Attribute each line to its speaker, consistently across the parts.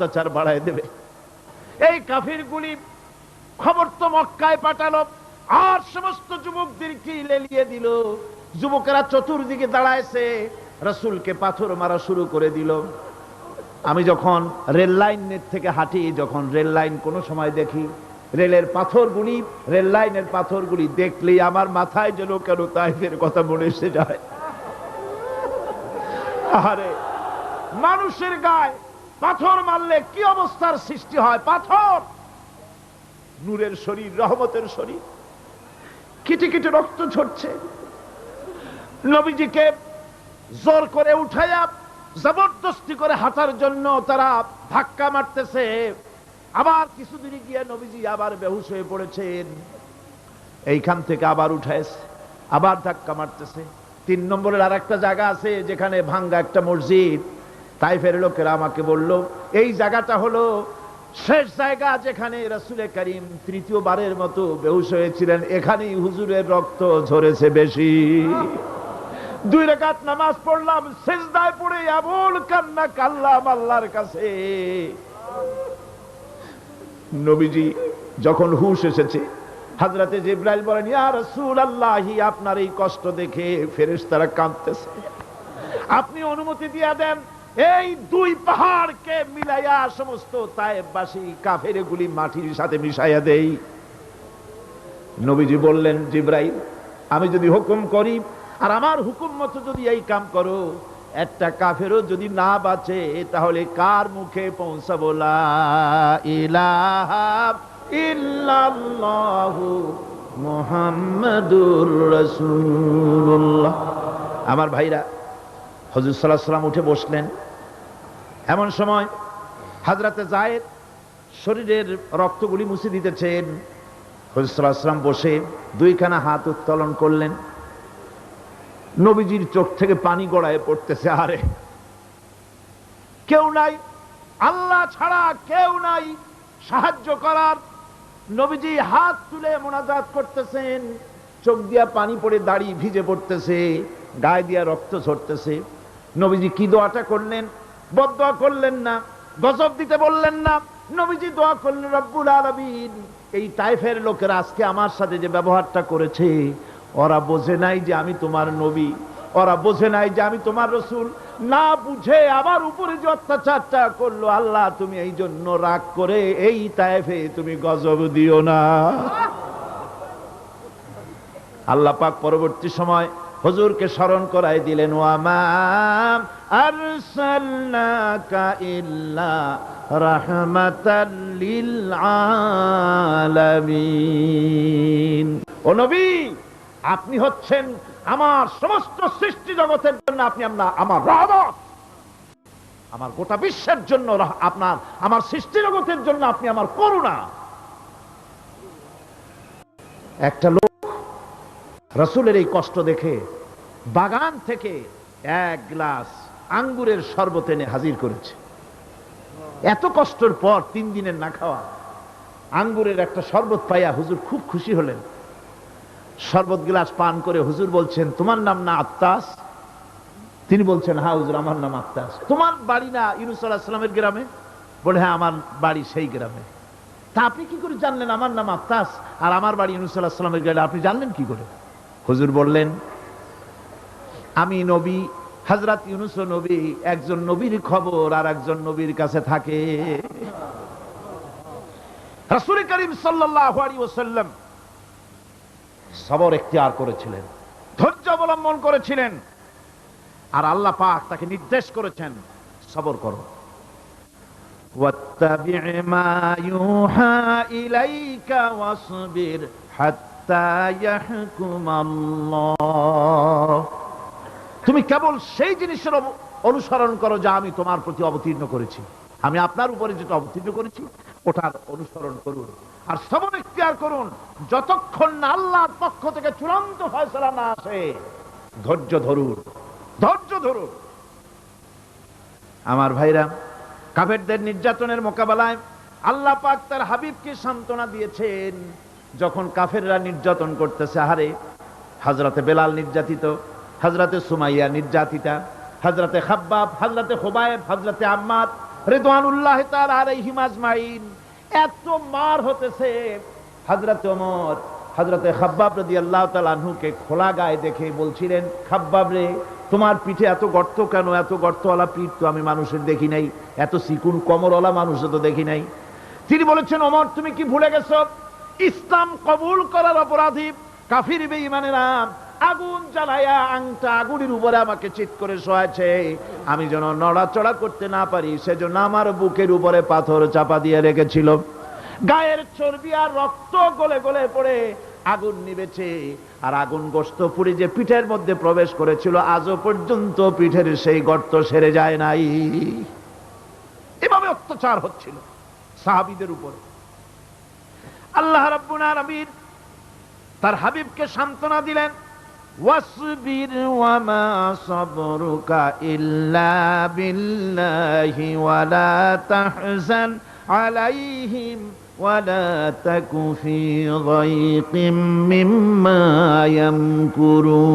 Speaker 1: অত্যাচার বাড়ায় দেবে। এই কাফিরগুলি খবর তো মক্কায় পাঠালো, আর সমস্ত যুবকদেরকে লেলিয়ে দিল? যুবকেরা চতুর্দিকে দাঁড়াইছে, রসুলকে পাথর মারা শুরু করে দিল। আমি যখন রেল লাইনের থেকে হাঁটি, যখন রেল লাইন কোনো সময় দেখি, রেলের পাথরগুলি, রেল লাইনের পাথরগুলি দেখলেই আমার মাথায় যেন কেন তাইফের কথা মনে এসে যায়। আরে মানুষের গায়ে পাথর মারলে কি অবস্থার সৃষ্টি হয়? পাথর! নূরের শরীর, রহমতের শরীর। কিটে কিটে রক্ত ঝরছে। নবীজিকে জোর করে উঠাইয়া জবরদস্তি করে হাঁটার জন্য তারা ধাক্কা মারতেছে। আবার কিছুদিন গিয়ে নবীজি আবার বেহুশ হয়ে পড়েছেন। এইখান থেকে আবার উঠাইছে, আবার ধাক্কা মারতেছে। তিন নম্বরের আর একটা জায়গা আছে যেখানে ভাঙ্গা একটা মসজিদ। তাই ফের লোকেরা আমাকে বলল, এই জায়গাটা হলো শেষ জায়গা যেখানে রসুলে করিম তৃতীয়বারের মতো বেহুশ হয়েছিলেন। এখানেই হুজুরের রক্ত ঝরেছে বেশি। দুই রেখাত নামাজ পড়লাম শেষদায় পড়ে এমন কান্না কাল্লাম আল্লাহর কাছে। নবীজি যখন হুশ এসেছে, হাজরাতে জিব্রাইল বলেন, ইয়া রাসূলুল্লাহি, আপনার এই কষ্ট দেখে ফেরেশতারা কাঁদতেছে। আপনি অনুমতি দিয়ে দেন এই দুই পাহাড়কে মিলাইয়া সমস্ত তায়েববাসী কাফের গুলি মাটির সাথে মিশাইয়া দেই। নবীজি বললেন, জিব্রাইল, আমি যদি হুকুম করি, আর আমার হুকুম মতো যদি এই কাম করো, একটা কাফেরও যদি না বাঁচে, তাহলে কার মুখে পৌঁছাবো? আমার ভাইরা হজরত সাল্লাল্লাহু আলাইহি সাল্লাম উঠে বসলেন। এমন সময় হাজরাতে জায়েদ শরীরের রক্তগুলি মুছে দিতেছেন। হজরত সাল্লাল্লাহু আলাইহি সাল্লাম বসে দুইখানা হাত উত্তোলন করলেন। নবীজির চোখ থেকে পানি গড়ায় পড়তেছে, আরে। কেউ নাই, আল্লাহ ছাড়া কেউ নাই, সাহায্য করার। নবীজি হাত তুলে মোনাজাত করতেছেন, চোখ দিয়া পানি পড়ে দাড়ি ভিজে পড়তেছে, গায়ে দিয়া রক্ত ঝরতেছে। নবীজি কি দোয়াটা করলেন? বদোয়া করলেন না, গজব দিতে বললেন না। নবীজি দোয়া করলেন, রব্বুল আলামিন, এই টাইফের লোকেরা আজকে আমার সাথে যে ব্যবহারটা করেছে, ওরা বোঝে নাই যে আমি তোমার নবী, ওরা বোঝে নাই যে আমি তোমার রসুল। না বুঝে আমার উপরে যে অত্যাচারটা করল, আল্লাহ তুমি এই জন্য রাগ করে এই তাইফে তুমি গজব দিও না। আল্লাহ পাক পরবর্তী সময় হুজুরকে স্মরণ করাই দিলেন আপনি হচ্ছেন আমার সমস্ত সৃষ্টি জগতের জন্য আপনি আমরা- আমার রহমত। আমার গোটা বিশ্বের জন্য আপনার, আমার সৃষ্টি জগতের জন্য আপনি আমার করুণা। একটা লোক রসুলের এই কষ্ট দেখে বাগান থেকে এক গ্লাস আঙ্গুরের শরবত এনে হাজির করেছে। এত কষ্টের পর তিন দিনের না খাওয়া আঙ্গুরের একটা শরবত পাইয়া হুজুর খুব খুশি হলেন। শরবত গ্লাস পান করে হুজুর বলছেন, তোমার নাম না আত্মাস তিনি বলছেন হ্যাঁ হুজুর, আমার নাম আত্মাস তোমার বাড়ি না ইউনুস গ্রামে? বলে হ্যাঁ আমার বাড়ি সেই গ্রামে। তা আপনি কি করে জানলেন আমার নাম আত্মাস আর আমার বাড়ি ইউনুস গ্রামে, আপনি জানলেন কি করে? হুজুর বললেন আমি নবী হাজরাত ইউনুস নবী একজন নবীর খবর আর একজন নবীর কাছে থাকে রাসূল করিম সাল্লাল্লাহু আলাইহি ওয়াসাল্লাম সবর এখতিয়ার করেছিলেন ধৈর্য অবলম্বন করেছিলেন আর আল্লাহ পাক তাকে নির্দেশ করেছেন সবর করো واتبع ما يوحى إليك واصبر حتى يحكم الله তুমি কেবল সেই জিনিসের অনুসরণ করো যা আমি তোমার প্রতি অবতীর্ণ করেছি। আমি আপনার উপরে যেটা অবতীর্ণ করেছি, ওটার অনুসরণ করুন। আর সবর ইখতিয়ার করুন, যতক্ষণ না আল্লাহর পক্ষ থেকে চূড়ান্ত ফয়সলা না আসে, ধৈর্য ধরুন ধৈর্য ধরুন। আমার ভাইরা, কাফেরদের নির্যাতনের মোকাবেলায় আল্লাহ পাক তার হাবিবকে সান্ত্বনা দিয়েছেন। যখন কাফেররা নির্যাতন করতেছে হারে হাজরাতে বেলাল নির্যাতিত হাজরাতে সুমাইয়া নির্যাতিতা হাজরাতে খাব্বাব হাজরাতে খোবায়েব হাজরাতে আম্মাদ তাআলা আলাইহিম আজমাইন। এত মার হতেছে। হযরত ওমর, হযরতে খাব্বাব রাদিয়াল্লাহু তাআলা আনহুকে খোলা গায়ে দেখে বলছিলেন, খাব্বাব রে, তোমার পিঠে এত গর্ত কেন? এত গর্তওয়ালা পিঠ তো আমি মানুষের দেখি নাই। এত চিকুন কমরওয়ালা মানুষও তো দেখি নাই। তিনি বলেছেন অমর তুমি কি ভুলে গেছো? ইসলাম কবুল করার অপরাধী কাফির বেঈমানেরা আগুন জ্বালায়া আংটা আগুনের উপরে আমাকে চিত করে শোয়াছে আমি যেন নড়াচড়া করতে না পারি, সেজন্য আমার বুকের উপরে পাথর চাপা দিয়ে রেখেছিল। গায়ের চর্বি আর রক্ত গলে গলে পড়ে আগুন নিবেছে আর আগুন গোস্ত পুড়ে যে পিঠের মধ্যে প্রবেশ করেছিল, আজও পর্যন্ত পিঠের সেই গর্ত সেরে যায় নাই। এভাবে অত্যাচার হচ্ছিল সাহাবিদের উপরে। আল্লাহ রাব্বুল আলামিন তার হাবিবকে সান্ত্বনা দিলেন ওয়াসবির ওয়ামা সাবরুকা ইল্লা বিল্লাহি ওয়ালা তাহজান আলাইহিম ওয়ালা তাকু ফি ضيق মিম্মা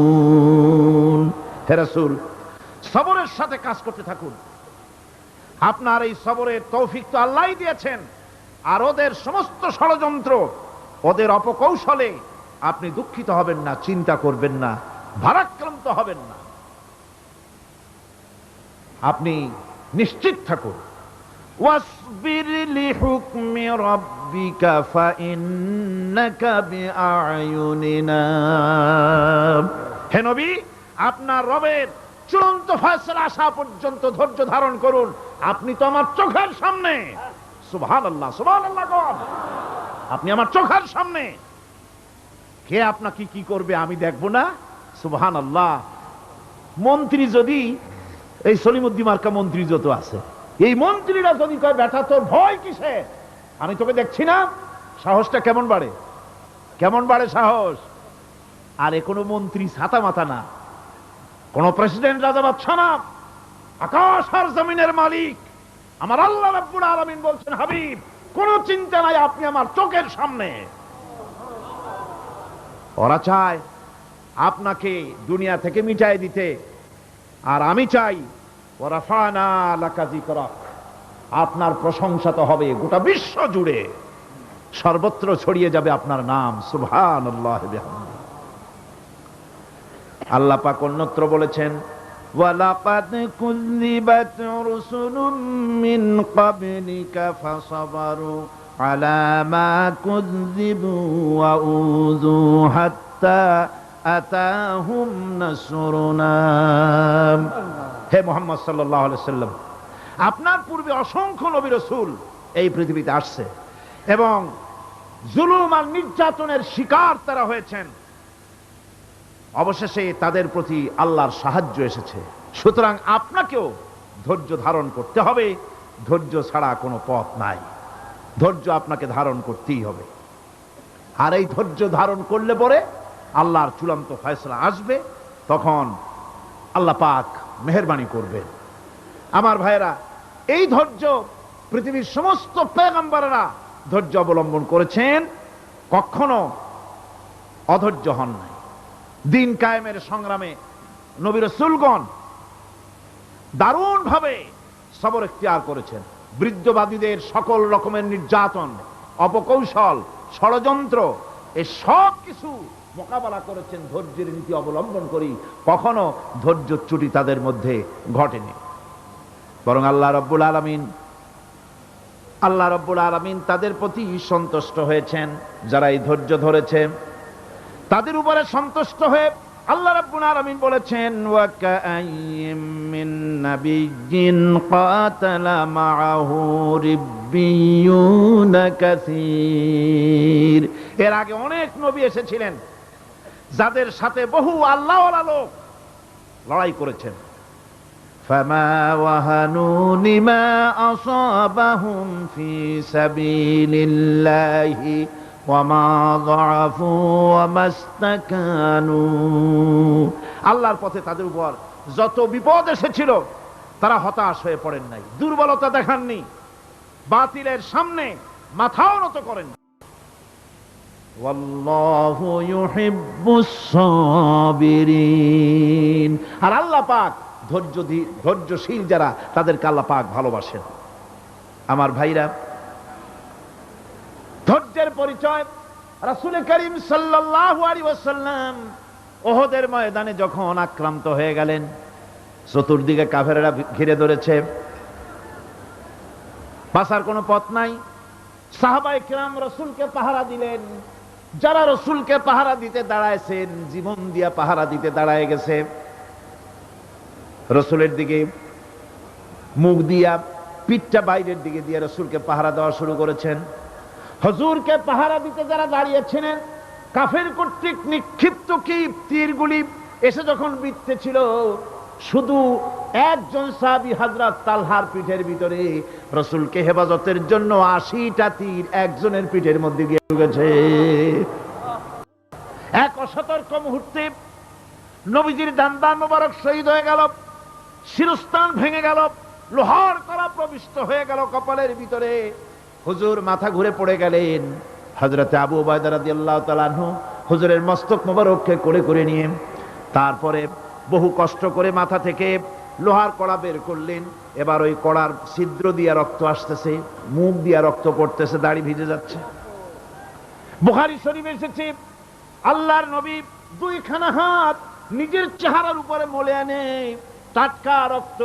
Speaker 1: ইয়ামকুরুন হে রাসূল সবরের সাথে কাজ করতে থাকুন আপনার এই সবরের তৌফিক তো আল্লাহই দিয়েছেন আর ওদের সমস্ত ষড়যন্ত্র ওদের অপকৌশলে আপনি দুঃখিত হবেন না চিন্তা করবেন না ভারাক্রান্ত হবেন না আপনি নিশ্চিত থাকুন واصبر لحكم ربك فإنك بأعيننا হে নবী আপনার রবের চূড়ান্ত ফয়সলা আসা পর্যন্ত ধৈর্য ধারণ করুন আপনি তো আমার চোখের সামনে আপনি আমার চোখের সামনে। কে আপনাকে কি করবে আমি দেখব না? সুবহান আল্লাহ মন্ত্রী যদি, এই সলিমুদ্দিন মার্কা মন্ত্রী যত আছে, এই মন্ত্রীরা যদি কয়, বেটা, তোর ভয় কিসে? আমি তোকে দেখছি না। সাহসটা কেমন বাড়ে? কেমন বাড়ে সাহস? আর এ কোনো মন্ত্রী ছাতা মাথা না। কোন প্রেসিডেন্ট রাজা বাচ্চা না। আকাশ আর জমিনের মালিক। আমার আল্লাহ রাব্বুল আলামিন বলছেন, হাবিব, কোন চিন্তা নাই, আপনি আমার চোখের সামনে। ওরা চায় আপনাকে দুনিয়া থেকে মিটাই দিতে, আর আমি চাই ওরা ফানা লাকাজি করা আপনার প্রশংসা তো হবে গোটা বিশ্ব জুড়ে। সর্বত্র ছড়িয়ে যাবে আপনার নাম সুবহান আল্লাহ পাক অন্যত্র বলেছেন وَلَقَدْ كُذِّبَتْ رُسُلٌ مِّن قَبْلِكَ فَصَبَرُوا عَلَى مَا كُذِّبُوا وَأُوذُوا حَتَّى أَتَاهُمْ نَصْرُنَا হে মোহাম্মদ সাল্লাল্লাহু আলাইহি সাল্লাম আপনার পূর্বে অসংখ্য নবী রাসূল এই পৃথিবীতে আসছে এবং জুলুম আর নির্যাতনের শিকার তারা হয়েছেন অবশেষে তাদের প্রতি আল্লাহর সাহায্য এসেছে। সুতরাং আপনাকেও ধৈর্য ধারণ করতে হবে। ধৈর্য ছাড়া কোনো পথ নাই। ধৈর্য আপনাকে ধারণ করতেই হবে। আর এই ধৈর্য ধারণ করলে পরে আল্লাহর চূড়ান্ত ফয়সলা আসবে, তখন আল্লাহ পাক মেহরবানি করবেন। আমার ভাইয়েরা, এই ধৈর্য পৃথিবীর সমস্ত পেগম্বরেরা ধৈর্য অবলম্বন করেছেন। কখনো অধৈর্য হন নাই। দিন কায়েমের সংগ্রামে নবীর সুলগন দারুণ ভাবে সবর এখতিয়ার করেছেন। বৃদ্ধবাদীদের সকল রকমের নির্যাতন, অপকৌশল, ষড়যন্ত্র এই সব কিছু মোকাবেলা করেছেন ধৈর্যের নীতি অবলম্বন করি কখনো ধৈর্য চুটি তাদের মধ্যে ঘটেনি। বরং আল্লাহ রব্বুল আলমিন, আল্লাহ রব্বুল আলমিন তাদের প্রতি সন্তুষ্ট হয়েছেন। যারা এই ধৈর্য ধরেছে তাদের উপরে সন্তুষ্ট হয়ে আল্লাহ রাব্বুল আলামিন বলেছেন, ওয়া কাআইয়্যিম মিন নাবিয়্যিন কাতালা মাআহু রিব্বিয়ুন কাসীর। এর আগে অনেক নবী এসেছিলেন, যাদের সাথে বহু আল্লাহ লোক লড়াই করেছেন। ফামা ওয়াহানু লিমা আসাবাহুম ফি সাবিলিল্লাহি আল্লাহর পথে তাদের উপর যত বিপদ এসেছিল, তারা হতাশ হয়ে পড়েন নাই, দুর্বলতা দেখাননি, বাতিলের সামনে মাথাও নত করেন আর আল্লাহ পাক ধৈর্য ধৈর্যশীল যারা, তাদেরকে আল্লাহ পাক ভালোবাসেন। আমার ভাইরা ধৈর্যের পরিচয়। রাসুল করিম আলাইহি ওয়াসাল্লাম ওহদের ময়দানে যখন আক্রান্ত হয়ে গেলেন, চতুর্দিকে কাফেরেরা ঘিরে ধরেছে। বাসার কোনো পথ নাই। সাহাবাই কিরাম রসুলকে পাহারা দিলেন। যারা রসুলকে পাহারা দিতে দাঁড়ায়ছেন জীবন দিয়া পাহারা দিতে দাঁড়ায় গেছে। রসুলের দিকে মুখ দিয়া, পিঠটা বাইরের দিকে দিয়ে রসুলকে পাহারা দেওয়া শুরু করেছেন। হজুরকে পাহারা দিতে যারা দাঁড়িয়েছিলেন কাফের কর্তৃক নিক্ষিপ্ত কি তীরগুলি এসে যখন বিত্তে ছিল, শুধু একজন সাহাবি হাজরাত তালহার পিঠের ভিতরে, রসুলকে হেফাজতের জন্য আশিটা তীর একজনের পিঠের মধ্যে গিয়ে ঢুকেছে। এক অসতর্ক মুহূর্তে নবীজির দান্দান মোবারক শহীদ হয়ে গেল, শিরস্থান ভেঙে গেল, লোহার করা প্রবিষ্ট হয়ে গেল কপালের ভিতরে। হুজুর মাথা ঘুরে পড়ে গেলেন। হজরতে আবু বায়দারাদি আল্লাহ তালানহু হুজুরের মস্তক মোবারককে করে করে নিয়ে তারপরে বহু কষ্ট করে মাথা থেকে লোহার কড়া বের করলেন। এবার ওই কড়ার ছিদ্র দিয়া রক্ত আসতেছে, মুখ দিয়া রক্ত পড়তেছে, দাড়ি ভিজে যাচ্ছে। বুখারি শরীফ এসেছে, আল্লাহর নবী দুইখানা হাত নিজের চেহারার উপরে মলে আনে, টাটকা রক্ত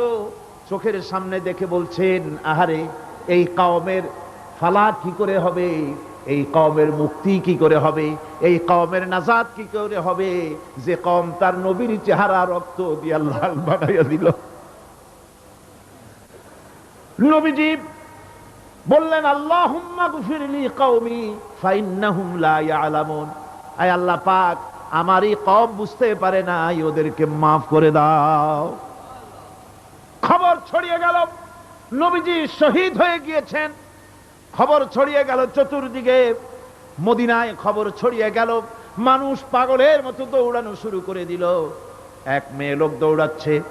Speaker 1: চোখের সামনে দেখে বলছেন, আহারে, এই কাওমের ফালা কি করে হবে? এই কওমের মুক্তি কি করে হবে? এই কওমের নাজাদ কি করে হবে? যে কম তার নবীর চেহারা রক্ত দিয়ে লাল বানাইয়া দিল। নবীজি বললেন আল্লাহ গুফিরলি কওমি, ফাইন্নাহুম আল্লাহ পাক, আমার এই কম বুঝতে পারে না ওদেরকে মাফ করে দাও। খবর ছড়িয়ে গেল। নবীজি শহীদ হয়ে গিয়েছেন। খবর ছড়িয়ে গেল চতুর্দিকে। মদিনায় খবর ছড়িয়ে গেল। মানুষ পাগলের মতো দৌড়ানো শুরু করে দিল। এক মেয়ে লোক দৌড়াচ্ছে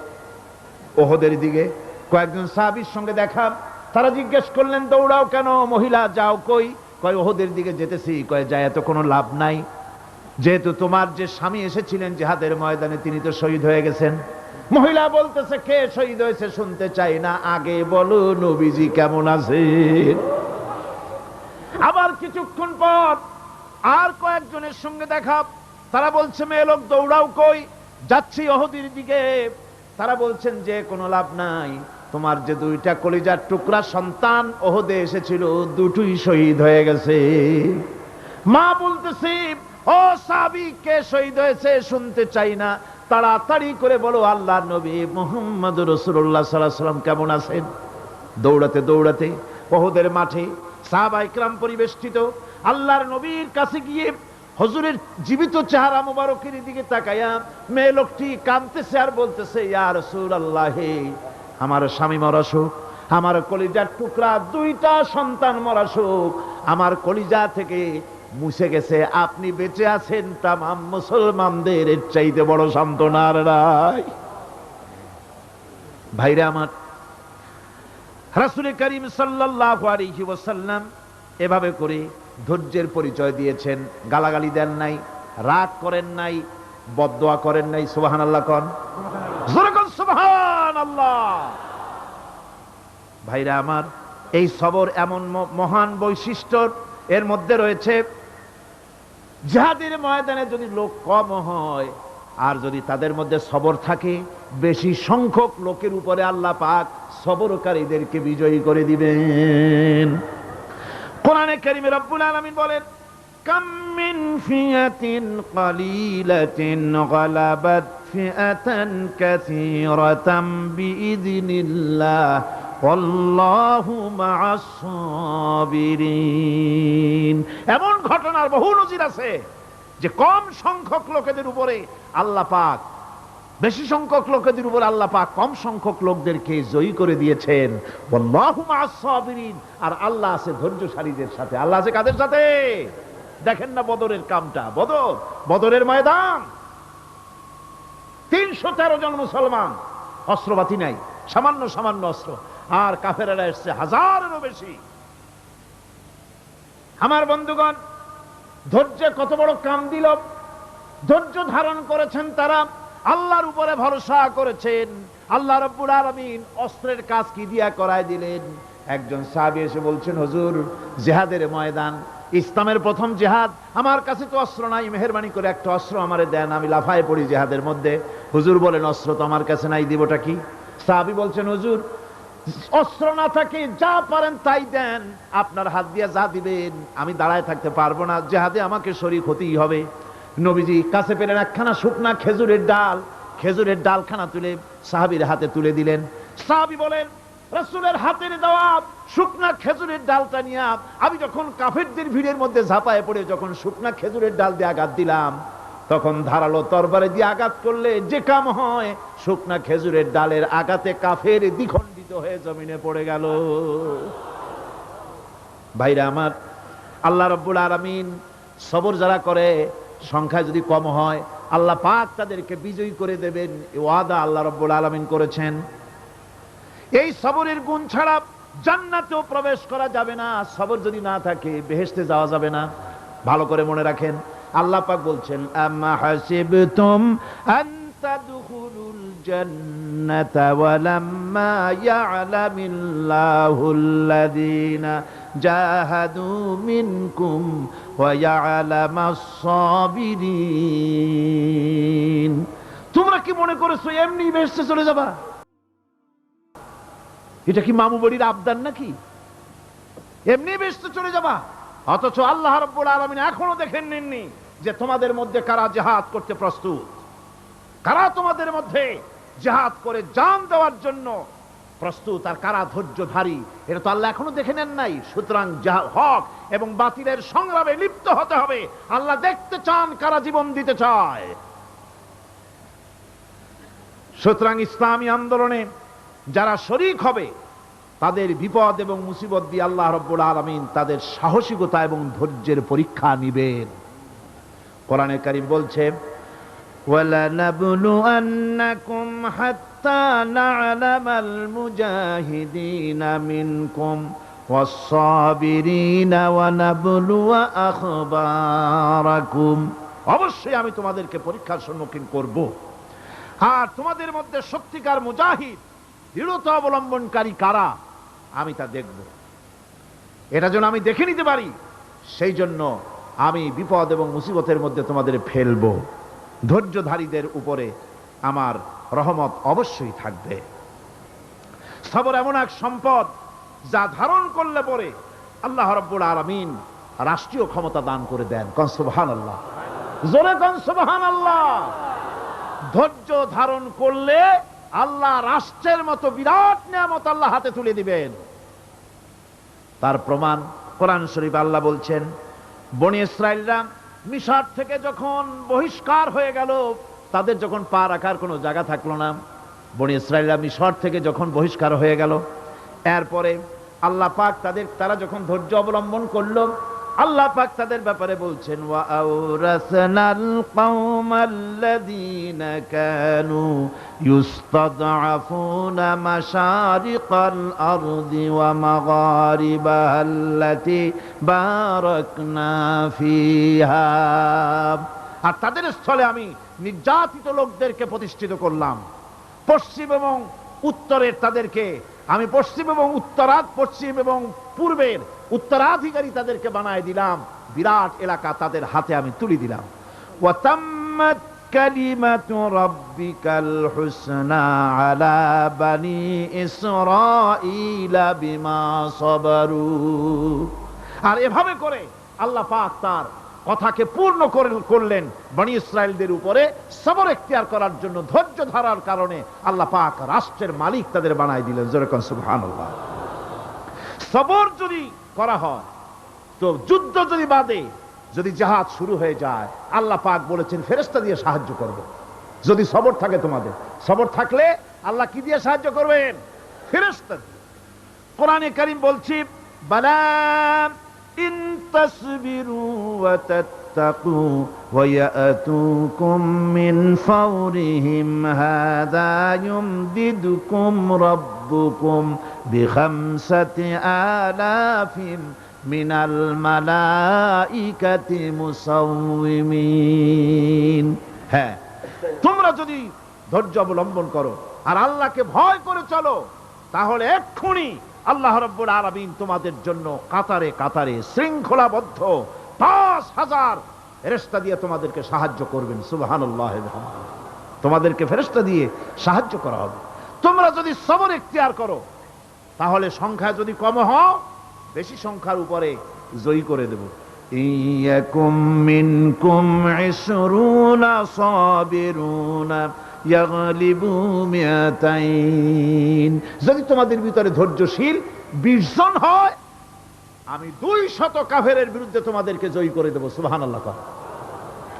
Speaker 1: ওহদের দিকে। কয়েকজন সাহাবির সঙ্গে দেখা। তারা জিজ্ঞেস করলেন, দৌড়াও কেন? মহিলা যাও কই? কয়, ওহদের দিকে যেতেছি। কয়, যায় এত কোনো লাভ নাই। যেহেতু তোমার যে স্বামী এসেছিলেন জেহাদের ময়দানে, তিনি তো শহীদ হয়ে গেছেন। মহিলা বলতেছে, কে শহীদ হয়েছে শুনতে চাই না। আগে বলো, নবীজি কেমন কিছুক্ষণ পর আর কয়েকজনের সঙ্গে দেখা। তারা বলছে, মেয়ে লোক, দৌড়াও কই? যাচ্ছি অহদির দিকে। তারা বলছেন, যে কোনো লাভ নাই। তোমার যে দুইটা কলিজার টুকরা সন্তান ওহদে এসেছিল, দুটোই শহীদ হয়ে গেছে। মা বলতেছে, ও সাবি, কে শহীদ হয়েছে শুনতে চাই না। তাড়াতাড়ি করে বলো, আল্লাহ নবী মোহাম্মদ রসুল্লাহ সাল্লাহ সাল্লাম কেমন আছেন? দৌড়াতে দৌড়াতে ওহদের মাঠে সাহাবা ইকরাম পরিবেষ্টিত। আল্লাহর নবীর কাছে গিয়ে হজুরের জীবিত চেহারা মোবারকের দিকে তাকাইয়া, মেয়ে লোকটি কাঁদতেছে আর বলতেছে, ইয়া রসুল আল্লাহ আমার স্বামী মরাসুক আমার কলিজার টুকরা দুইটা সন্তান মরাসুক আমার কলিজা থেকে মুছে গেছে, আপনি বেঁচে আছেন তামাম মুসলমানদের এর চাইতে বড় সান্ত্বনার রায় ভাইরা আমার, রাসুল করিম সাল্লাল্লাহু আলাইহি ওয়াসাল্লাম এভাবে করে ধৈর্যের পরিচয় দিয়েছেন, গালাগালি দেন নাই, রাগ করেন নাই, বদদোয়া করেন নাই, সুবহানাল্লাহ কন। জোরে কন, সুবহানাল্লাহ। ভাইরা আমার, এই সবর এমন মহান বৈশিষ্ট্য, এর মধ্যে রয়েছে যাদের ময়দানে যদি লোক কম হয়, আর যদি তাদের মধ্যে সবর থাকে, বেশি সংখ্যক লোকের উপরে আল্লাহ পাক সবরকারীদেরকে বিজয়ী করে দিবেন। কোরআনে কারিমে রব্বুল আলামিন বলেন, কাম মিন ফিয়াতিন কালিলাতিন গালাবাত ফিআতান কাসীরাতাম বিইذনিল্লাহ ওয়াল্লাহু মা'আস সাবিরিন। এমন ঘটনার বহু নজির আছে যে কম সংখ্যক লোকেদের উপরে আল্লাহ পাক বেশি সংখ্যক লোকেদের উপর আল্লাহ পাক কম সংখ্যক লোকদেরকে জয়ী করে দিয়েছেন। আর আল্লাহ আছে ধৈর্যশালীদের সাথে। আল্লাহ আছে কাদের সাথে? দেখেন না বদরের কামটা। বদর, বদরের ময়দান। তিনশো তেরো জন মুসলমান। অস্ত্রপাতি নাই। সামান্য সামান্য অস্ত্র। আর কাফেরারা এসছে হাজারেরও বেশি। আমার বন্ধুগণ ধৈর্য কত বড় কাম দিল ধৈর্য ধারণ করেছেন তারা। আল্লাহর উপরে ভরসা করেছেন। আল্লাহ রব্বুল আলমিন অস্ত্রের কাজ কি দিয়া করায় দিলেন? একজন সাহাবী এসে বলছেন, হুজুর, জেহাদের ময়দান, ইসলামের প্রথম জেহাদ, আমার কাছে তো অস্ত্র নাই, মেহরবানি করে একটা অস্ত্র আমারে দেন, আমি লাফায় পড়ি জেহাদের মধ্যে। হুজুর বলেন, অস্ত্র তো আমার কাছে নাই, দিবটা কি? সাহাবী বলছেন, হুজুর, অস্ত্র না থাকে, যা পারেন তাই দেন। আপনার হাত দিয়ে যা দিবেন, আমি দাঁড়ায় থাকতে পারব না, জেহাদে আমাকে শরীর হতেই হবে। নবীজি কাছে পেলেন একখানা শুকনা খেজুরের ডাল। খেজুরের ডালখানা তুলে সাহাবির হাতে তুলে দিলেন। সাহাবি বলেন, রসুলের হাতের দেওয়া শুকনা খেজুরের ডালটা নিয়ে আমি যখন কাফেরদের ভিড়ের মধ্যে ঝাঁপায় পড়ে যখন শুকনা খেজুরের ডাল দিয়ে আঘাত দিলাম, তখন ধারালো তরবারে দিয়ে আঘাত করলে যে কাম হয়, শুকনা খেজুরের ডালের আঘাতে কাফের দ্বিখণ্ডিত হয়ে জমিনে পড়ে গেল। ভাইরা আমার, আল্লাহ রব্বুল আরামিন সবর যারা করে সংখ্যা যদি কম হয়, আল্লাহ পাক তাদেরকে বিজয়ী করে দেবেন। ওয়াদা আল্লাহ রব্বুল আলমিন করেছেন। এই সবরের গুণ ছাড়া জান্নাতেও প্রবেশ করা যাবে না। সবর যদি না থাকে, বেহেশতে যাওয়া যাবে না। ভালো করে মনে রাখেন। আল্লাহ পাক বলছেন জান্নাতা ওয়ালাম্মা ইয়া'লামিল্লাহুল্লাযীনা জাহাদু তোমরা কি মনে করেছ, এমনি বেহেশতে চলে যাবা? এটা কি মামু বাড়ির আবদার নাকি? এমনি বেসতে চলে যাবা। অথচ আল্লাহ রব্বুল আলমিন এখনও দেখেন নিননি যে তোমাদের মধ্যে কারা জেহাদ করতে প্রস্তুত। কারা তোমাদের মধ্যে জেহাদ করে জান দেওয়ার জন্য প্রস্তুত আর কারা ধৈর্যধারী, এটা তো আল্লাহ এখনও দেখে নেন নাই। সুতরাং যাহা- হক এবং বাতিলের সংগ্রামে লিপ্ত হতে হবে। আল্লাহ দেখতে চান কারা জীবন দিতে চায়। সুতরাং ইসলামী আন্দোলনে যারা শরিক হবে, তাদের বিপদ এবং মুসিবত দিয়ে আল্লাহ রব্বুল আলমিন তাদের সাহসিকতা এবং ধৈর্যের পরীক্ষা নিবেন। কোরআনে কারিম বলছে وَلَنَبْلُوَنَّكُمْ حَتَّى نَعْلَمَ الْمُجَاهِدِينَ مِنكُمْ وَالصَّابِرِينَ وَنَبْلُوَ أَخْبَارَكُمْ অবশ্যই আমি তোমাদেরকে পরীক্ষার সম্মুখীন করব আর তোমাদের মধ্যে সত্যিকার মুজাহিদ দৃঢ়তা অবলম্বনকারী কারা আমি তা দেখব এটা যেন আমি দেখে নিতে পারি সেই জন্য আমি বিপদ এবং মুসিবতের মধ্যে তোমাদের ফেলব ধৈর্যধারীদের উপরে আমার রহমত অবশ্যই থাকবে। সবর এমন এক সম্পদ যা ধারণ করলে পরে আল্লাহ রব্বুল আলমিন রাষ্ট্রীয় ক্ষমতা দান করে দেন। কনসুবহান আল্লাহ জোরে কনসুবহান আল্লাহ ধৈর্য ধারণ করলে আল্লাহ রাষ্ট্রের মতো বিরাট নিয়ামত আল্লাহ হাতে তুলে দিবেন। তার প্রমাণ কোরআন শরীফ আল্লাহ বলছেন, বনি ইসরায়েলরা মিশর থেকে যখন বহিষ্কার হয়ে গেল, তাদের যখন পা রাখার কোনো জায়গা থাকল না। বনি ইসরায়েলরা মিশর থেকে যখন বহিষ্কার হয়ে গেল, এরপরে আল্লাহ পাক তাদের, তারা যখন ধৈর্য অবলম্বন করল আল্লাহ পাক তাদের ব্যাপারে বলছেন কানু আর তাদের স্থলে আমি নির্যাতিত লোকদেরকে প্রতিষ্ঠিত করলাম। পশ্চিম এবং উত্তরের তাদেরকে আমি পশ্চিম এবং উত্তরাত পশ্চিম এবং পূর্বের উত্তরাধিকারী তাদেরকে বানায় দিলাম। বিরাট এলাকা তাদের হাতে আমি তুলে দিলাম। আর এভাবে করে আল্লাহ পাক তার কথাকে পূর্ণ করে- করলেন বনি ইসরায়েলদের উপরে সবর এখতিয়ার করার জন্য ধৈর্য ধারার কারণে আল্লাহ পাক রাষ্ট্রের মালিক তাদের বানাই দিলেন। যেরকম সুবহানাল্লাহ। সবর যদি করা হয়, তো যুদ্ধ যদি বাদে, যদি জাহাজ শুরু হয়ে যায়, আল্লাহ পাক বলেছেন ফেরেস্তা দিয়ে সাহায্য করব। যদি সবর থাকে তোমাদের, সবর থাকলে আল্লাহ কি দিয়ে সাহায্য করবেন? ফেরেস্তা দিয়ে। কোরআনে কারিম বলছি বালাম বিখামসাতি আলাফিন মিনাল মালাইকাতি মুসাউমিন হ্যাঁ তোমরা যদি ধৈর্য অবলম্বন করো আর আল্লাহকে ভয় করে চলো, তাহলে এক্ষুনি আল্লাহ রব্বুল আলামিন তোমাদের জন্য কাতারে কাতারে শৃঙ্খলাবদ্ধ পাঁচ হাজার ফেরেস্তা দিয়ে তোমাদেরকে সাহায্য করবেন, সুবহানাল্লাহ তোমাদেরকে ফেরেস্তা দিয়ে সাহায্য করা হবে। তোমরা যদি সবর এখতিয়ার করো তাহলে সংখ্যা যদি কম হও বেশি সংখ্যার উপরে জয়ী করে দেব। ইয়াকুম মিনকুম ইশরুনা সাবিরুনা ইয়াগলিবু মিয়াতাইন। যদি তোমাদের ভিতরে ধৈর্যশীল 20 জন হয় আমি দুই শত কাফেরের বিরুদ্ধে তোমাদেরকে জয়ী করে দেব সুবহানাল্লাহ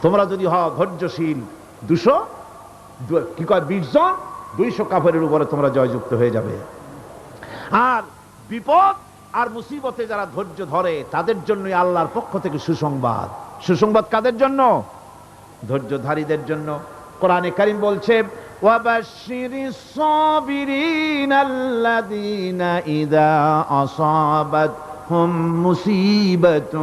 Speaker 1: তোমরা যদি হও ধৈর্যশীল দুশো দু- কি কয় বিশ জন দুইশো কাফেরের উপরে তোমরা জয়যুক্ত হয়ে যাবে। আর বিপদ আর মুসিবতে যারা ধৈর্য ধরে তাদের জন্যই আল্লাহর পক্ষ থেকে সুসংবাদ সুসংবাদ কাদের জন্য ধৈর্যধারীদের জন্য কোরআনে কারিম বলছে وَبَشِّرِ الصَّابِرِينَ الَّذِينَ إِذَا أَصَابَتْهُم مُّصِيبَةٌ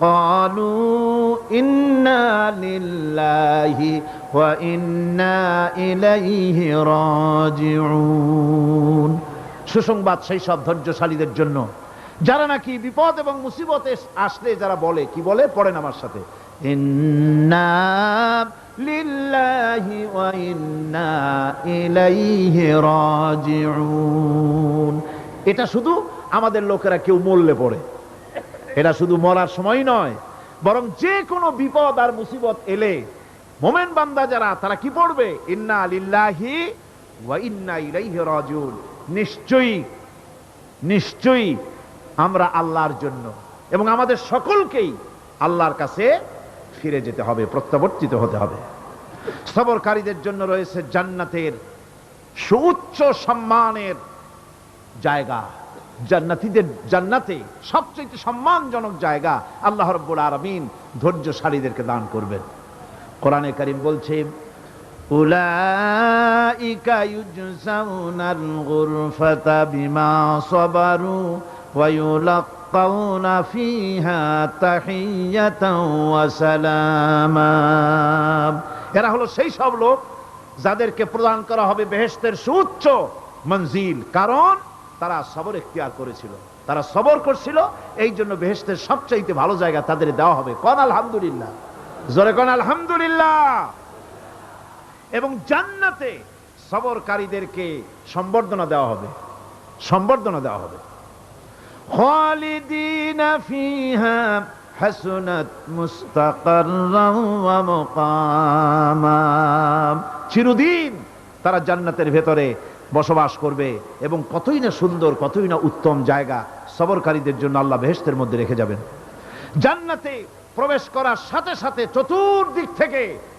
Speaker 1: قالوا إنا لله وإنا إليه راجعون সুসংবাদ সেই সব ধৈর্যশালীদের জন্য। যারা নাকি বিপদ এবং মুসিবতে আসলে যারা বলে, কি বলে? পড়েন আমার সাথে। এটা শুধু আমাদের লোকেরা কেউ মরলে পড়ে। এটা শুধু মরার সময় নয়। বরং যে কোনো বিপদ আর মুসিবত এলে মোমেন বান্দা যারা, তারা কি পড়বে? ইন্না লিল্লাহি ওয়া ইন্না ইলাইহি রাজিউন। নিশ্চয়ই নিশ্চয়ই আমরা আল্লাহর জন্য এবং আমাদের সকলকেই আল্লাহর কাছে ফিরে যেতে হবে, প্রত্যাবর্তিত হতে হবে। সবরকারীদের জন্য রয়েছে জান্নাতের সুউচ্চ সম্মানের জায়গা। জান্নাতিদের, জান্নাতে সবচেয়ে সম্মানজনক জায়গা আল্লাহ রব্বুল আরামিন ধৈর্যশালীদেরকে দান করবেন। কোরআনে কারিম বলছে গুরফাতা বিমা সাবারু ওয়া ইউলাক্কাউনা ফিহা তাহিয়াতাও ওয়া সালামা। এরা হলো সেই সব লোক যাদেরকে প্রদান করা হবে বেহেশতের সুউচ্চ মঞ্জিল। কারণ তারা সবর এখতিয়ার করেছিল, তারা সবর করছিল, এই জন্য বেহেশতের সবচাইতে ভালো জায়গা তাদের দেওয়া হবে। কন আলহামদুলিল্লাহ? জোরে কন আলহামদুলিল্লাহ? এবং জান্নাতে সবরকারীদেরকে সম্বর্ধনা দেওয়া হবে। সম্বর্ধনা দেওয়া হবে। চিরদিন তারা জান্নাতের ভেতরে বসবাস করবে এবং কতই না সুন্দর, কতই না উত্তম জায়গা সবরকারীদের জন্য আল্লাহ বেহেস্তের মধ্যে রেখে যাবেন। জান্নাতে প্রবেশ করার সাথে সাথে চতুর্দিক থেকে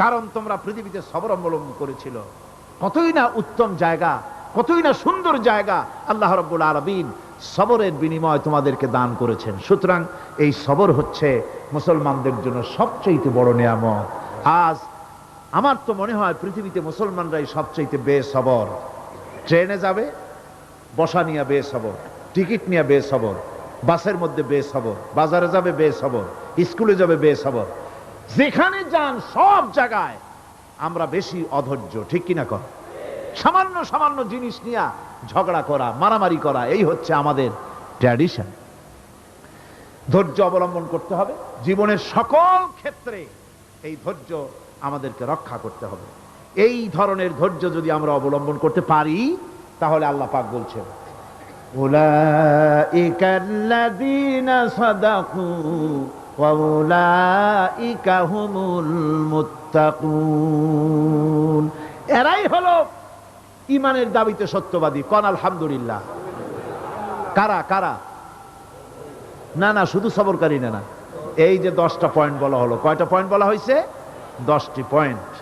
Speaker 1: কারণ তোমরা পৃথিবীতে সবর অবলম্বন করেছিল। কতই না উত্তম জায়গা, কতই না সুন্দর জায়গা আল্লাহ রব্বুল আরবিন সবরের বিনিময় তোমাদেরকে দান করেছেন। সুতরাং এই সবর হচ্ছে মুসলমানদের জন্য সবচেয়ে বড় নিয়ামত। আজ আমার তো মনে হয় পৃথিবীতে মুসলমানরাই সবচেয়ে বেসবর। ট্রেনে যাবে, বসা নিয়ে বেসবর, টিকিট নিয়ে বেসবর, বাসের মধ্যে বেসবর, বাজারে যাবে বেসবর, স্কুলে যাবে বেসবর। যেখানে যান সব জায়গায়, আমরা বেশি অধৈর্য, ঠিক কিনা কর? সামান্য সামান্য জিনিস নিয়ে ঝগড়া করা, মারামারি করা, এই হচ্ছে আমাদের ট্র্যাডিশন ধৈর্য অবলম্বন করতে হবে। জীবনের সকল ক্ষেত্রে এই ধৈর্য আমাদেরকে রক্ষা করতে হবে। এই ধরনের ধৈর্য যদি আমরা অবলম্বন করতে পারি, তাহলে আল্লাহ পাক বলছেন ওলা এরাই হল ইমানের দাবিতে সত্যবাদী। কন আলহামদুলিল্লাহ। কারা কারা? না না, শুধু সবরকারী না না। এই যে দশটা পয়েন্ট বলা হলো। কয়টা পয়েন্ট বলা হয়েছে? দশটি পয়েন্ট।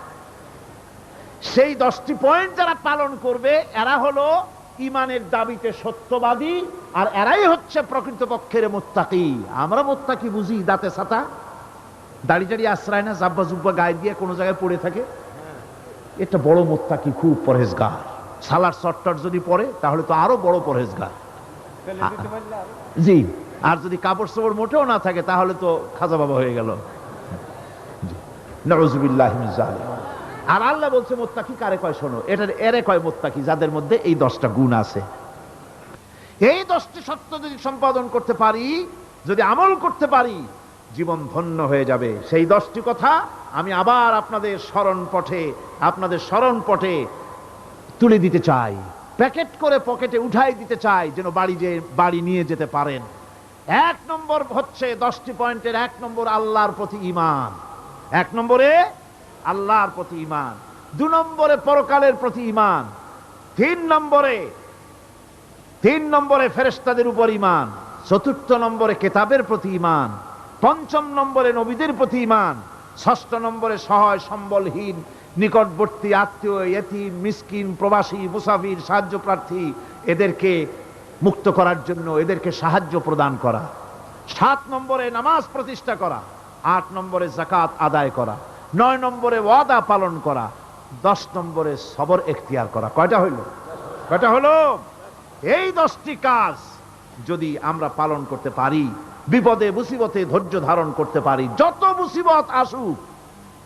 Speaker 1: সেই দশটি পয়েন্ট যারা পালন করবে, এরা হলো ইমানের দাবিতে সত্যবাদী আর এরাই হচ্ছে প্রকৃতপক্ষের মোত্তাকি। আমরা মোত্তাকি বুঝি দাঁতে ছাতা। দাড়ি টাড়ি আশ্রয় না জাব্বা জুব্বা গায়ে দিয়ে কোনো জায়গায় পড়ে থাকে। এটা বড় মোত্তাকি খুব পরহেজগার। সালার চট্টর যদি পড়ে তাহলে তো আরও বড় পরহেজগার। জি আর যদি কাপড় চোপড় মোটেও না থাকে তাহলে তো খাজা বাবা হয়ে গেল। জি। আর আল্লাহ বলছে, মোত্তাকি কারে কয় শোনো? এটার এরে কয় মোত্তাকি, যাদের মধ্যে এই দশটা গুণ আছে। এই দশটি সত্য যদি সম্পাদন করতে পারি, যদি আমল করতে পারি, জীবন ধন্য হয়ে যাবে। সেই দশটি কথা আমি আবার আপনাদের স্মরণ পটে আপনাদের স্মরণ পটে তুলে দিতে চাই। প্যাকেট করে পকেটে উঠাই দিতে চাই, যেন বাড়ি যে, বাড়ি নিয়ে যেতে পারেন। এক নম্বর হচ্ছে দশটি পয়েন্টের এক নম্বর আল্লাহর প্রতি ইমান এক নম্বরে আল্লাহর প্রতি ইমান দু নম্বরে পরকালের প্রতি ইমান তিন নম্বরে তিন নম্বরে ফেরেস্তাদের উপর ইমান চতুর্থ নম্বরে কেতাবের প্রতি ইমান পঞ্চম নম্বরে নবীদের প্রতি ইমান ষষ্ঠ নম্বরে সহায় সম্বলহীন, নিকটবর্তী আত্মীয়, এতিম, মিসকিন, প্রবাসী, মুসাফির, সাহায্য প্রার্থী, এদেরকে মুক্ত করার জন্য, এদেরকে সাহায্য প্রদান করা। সাত নম্বরে নামাজ প্রতিষ্ঠা করা। আট নম্বরে জাকাত আদায় করা। নয় নম্বরে ওয়াদা পালন করা, দশ নম্বরে সবর এখতিয়ার করা। কয়টা হইল? কয়টা হলো এই দশটি কাজ যদি আমরা পালন করতে পারি, বিপদে, মুসিবতে ধৈর্য ধারণ করতে পারি, যত মুসিবত আসুক,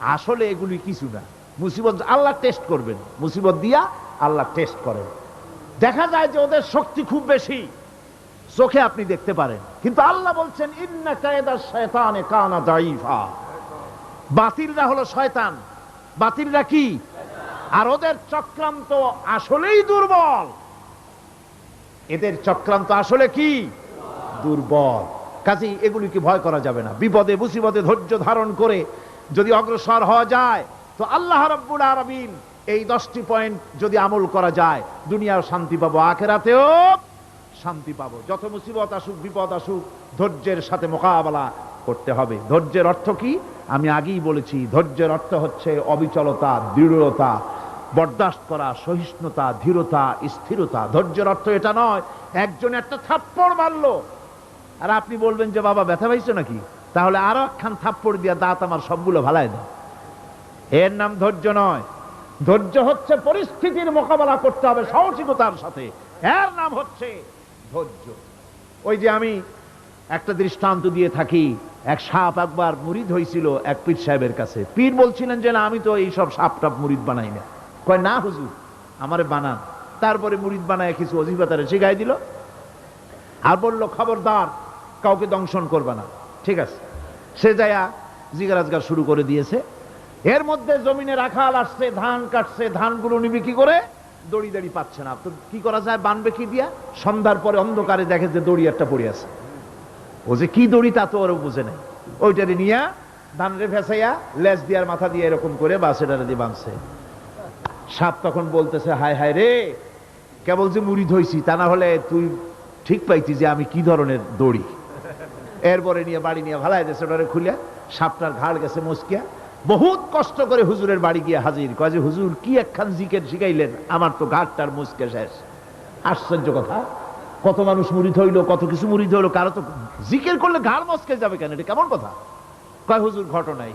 Speaker 1: আসলে এগুলি কিছু না। মুসিবত আল্লাহ টেস্ট করবেন। মুসিবত দিয়া আল্লাহ টেস্ট করেন। দেখা যায় যে ওদের শক্তি খুব বেশি। চোখে আপনি দেখতে পারেন। কিন্তু আল্লাহ বলছেন ইন্না কায়দা শয়তানে কানা দাইফা বাতিলরা হলো শয়তান। বাতিলরা কি? আর ওদের চক্রান্ত আসলেই দুর্বল। এদের চক্রান্ত আসলে কি? দুর্বল। কাজেই এগুলিকে ভয় করা যাবে না। বিপদে, মুসিবতে ধৈর্য ধারণ করে যদি অগ্রসর হওয়া যায়, তো আল্লাহ রব্বুল আরবিন এই দশটি পয়েন্ট যদি আমল করা যায়, দুনিয়ার শান্তি পাবো, আখেরাতেও শান্তি পাবো। যত মুসিবত আসুক, বিপদ আসুক, ধৈর্যের সাথে মোকাবেলা করতে হবে। ধৈর্যের অর্থ কি? আমি আগেই বলেছি, ধৈর্যের অর্থ হচ্ছে অবিচলতা, দৃঢ়তা, বরদাস্ত করা, সহিষ্ণুতা, ধীরতা, স্থিরতা। ধৈর্যের অর্থ এটা নয়, একজন একটা থাপ্পড় মারলো, আর আপনি বলবেন যে, বাবা, ব্যথা পাইছো নাকি? তাহলে আরও একখান থাপ্পড় দিয়া দাঁত আমার সবগুলো ভালাই দেয় এর নাম ধৈর্য নয়। ধৈর্য হচ্ছে পরিস্থিতির মোকাবেলা করতে হবে সাহসিকতার সাথে। এর নাম হচ্ছে ধৈর্য। ওই যে আমি একটা দৃষ্টান্ত দিয়ে থাকি এক সাপ একবার মুরিদ হয়েছিল এক পীর সাহেবের কাছে। পীর বলছিলেন যে, না, আমি তো এই সব সাপ টাপ মুরিদ বানাই না। কয়, না, হুজুর, আমারে বানান। তারপরে মুরিদ বানায় কিছু অজিফাতারে শিখাই দিল। আর বলল, খবরদার, কাউকে দংশন করবে না, ঠিক আছে? সে যায়া জিগারাজগার শুরু করে দিয়েছে। এর মধ্যে জমিনে রাখাল আসছে, ধান কাটছে, ধানগুলো নিবি কি করে? দড়ি দাড়ি পাচ্ছে না। তো কি করা যায়? বানবে কি দিয়া? সন্ধ্যার পরে অন্ধকারে দেখে যে দড়ি একটা পড়ে আছে। ও যে কি দড়ি তা তো ওরা বুঝে নেই। ধানরে ফেসাইয়া লেজ দিয়ার মাথা দিয়ে এরকম করে দিয়ে বাঁধছে। সাপ তখন বলতেছে, হায় হায় রে, কেবল যে মুড়ি ধইছি তা না হলে তুই ঠিক যে আমি কি ধরনের দড়ি? এরপরে নিয়ে বাড়ি নিয়ে ভালাই দেশে ওটারে খুলে সাপটার ঘাড় গেছে মস্কিয়া। বহুত কষ্ট করে হুজুরের বাড়ি গিয়ে হাজির। কয় যে, হুজুর, কি একখান জিকের শিখাইলেন? আমার তো ঘাটটার মুসকে শেষ। আশ্চর্য কথা। কত মানুষ মুড়িদ হইল, কত কিছু মুড়িদ হইল, কারও তো জিকের করলে ঘাড় মস্কে যাবে কেন? এটা কেমন কথা? কয়, হুজুর ঘটনাই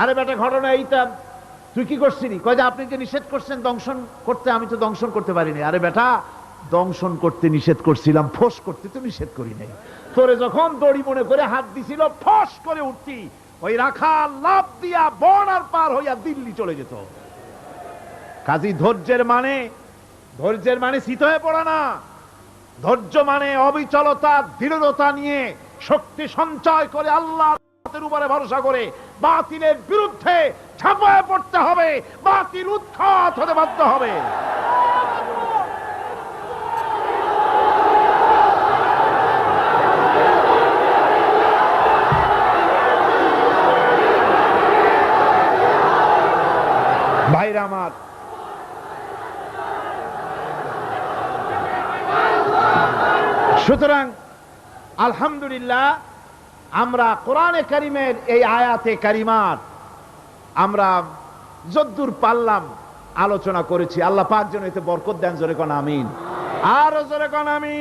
Speaker 1: আরে বেটা, ঘটনা এইটা, তুই কি করছিলি? কয়, যে আপনি যে নিষেধ করছেন দংশন করতে, আমি তো দংশন করতে পারিনি। আরে বেটা, দংশন করতে নিষেধ করছিলাম, ফোস করতে তো নিষেধ করি নাই। তোরে যখন দড়ি মনে করে হাত দিছিল, ফস করে উঠতি। ওই রাখা লাভ দিয়া বর্ডার পার হইয়া দিল্লি চলে যেত। কাজী, ধৈর্যের মানে ধৈর্যের মানে শীত হয়ে পড়া না। ধৈর্য মানে অবিচলতা, দৃঢ়তা নিয়ে শক্তি সঞ্চয় করে আল্লাহ উপরে ভরসা করে বাতিলের বিরুদ্ধে ছাপায় পড়তে হবে, বাতিল উৎখাত হতে বাধ্য হবে ভাইরা আমার সুতরাং, আলহামদুলিল্লাহ, আমরা কোরআনে কারিমের এই আয়াতে কারিমার আমরা যদ্দুর পারলাম আলোচনা করেছি। আল্লাহ পাক যেন এতে বরকত দেন, জোরে কন আমিন। আর জোরে কন আমি